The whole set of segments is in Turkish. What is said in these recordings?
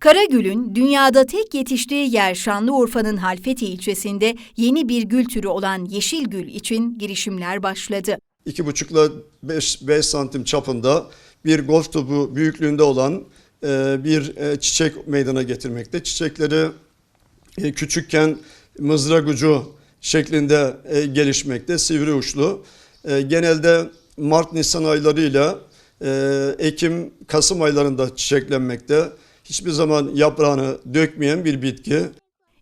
Karagül'ün dünyada tek yetiştiği yer Şanlıurfa'nın Halfeti ilçesinde yeni bir gül türü olan yeşil gül için girişimler başladı. 2,5 ile 5, santim çapında bir golf topu büyüklüğünde olan e, bir e, çiçek meydana getirmekte. Çiçekleri e, küçükken mızrak ucu şeklinde gelişmekte, sivri uçlu. Genelde Mart-Nisan aylarıyla Ekim-Kasım aylarında çiçeklenmekte. Hiçbir zaman yaprağını dökmeyen bir bitki.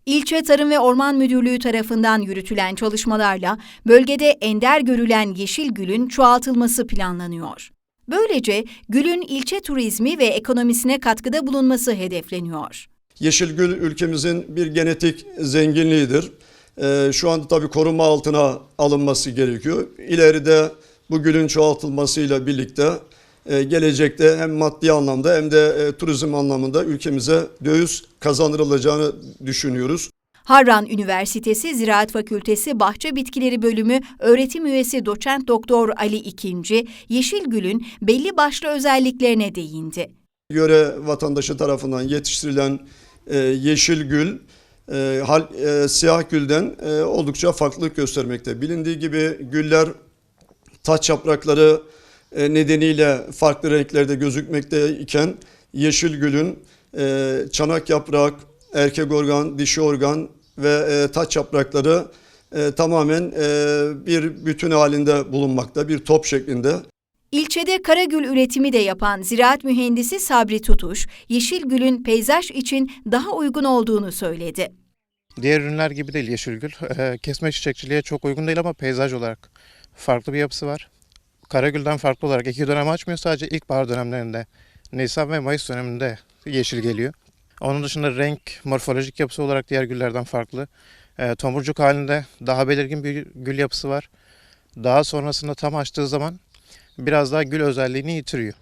İlçe Tarım ve Orman Müdürlüğü tarafından yürütülen çalışmalarla bölgede ender görülen yeşil gülün çoğaltılması planlanıyor. Böylece gülün ilçe turizmi ve ekonomisine katkıda bulunması hedefleniyor. Yeşilgül ülkemizin bir genetik zenginliğidir. Ee, şu anda tabii koruma altına alınması gerekiyor. İleride bu gülün çoğaltılmasıyla birlikte gelecekte hem maddi anlamda hem de e, turizm anlamında ülkemize döviz kazandırılacağını düşünüyoruz. Harran Üniversitesi Ziraat Fakültesi Bahçe Bitkileri Bölümü öğretim üyesi doçent doktor Ali İkinci, yeşil gülün belli başlı özelliklerine değindi. Yöre vatandaşı tarafından yetiştirilen e, yeşil gül e, hal, e, siyah gülden e, oldukça farklılık göstermekte. Bilindiği gibi güller taç yaprakları e, nedeniyle farklı renklerde gözükmekte iken yeşil gülün e, çanak yaprak, erkek organ, dişi organ ve e, taç yaprakları e, tamamen e, bir bütün halinde bulunmakta, bir top şeklinde. İlçede karagül üretimi de yapan ziraat mühendisi Sabri Tutuş, yeşil gülün peyzaj için daha uygun olduğunu söyledi. Diğer ürünler gibi değil yeşilgül. Ee, kesme çiçekçiliğe çok uygun değil ama peyzaj olarak farklı bir yapısı var. Karagül'den farklı olarak iki dönem açmıyor. Sadece ilkbahar dönemlerinde Nisan ve Mayıs döneminde yeşil geliyor. Onun dışında renk, morfolojik yapısı olarak diğer güllerden farklı. Ee, tomurcuk halinde daha belirgin bir gül yapısı var. Daha sonrasında tam açtığı zaman biraz daha gül özelliğini yitiriyor.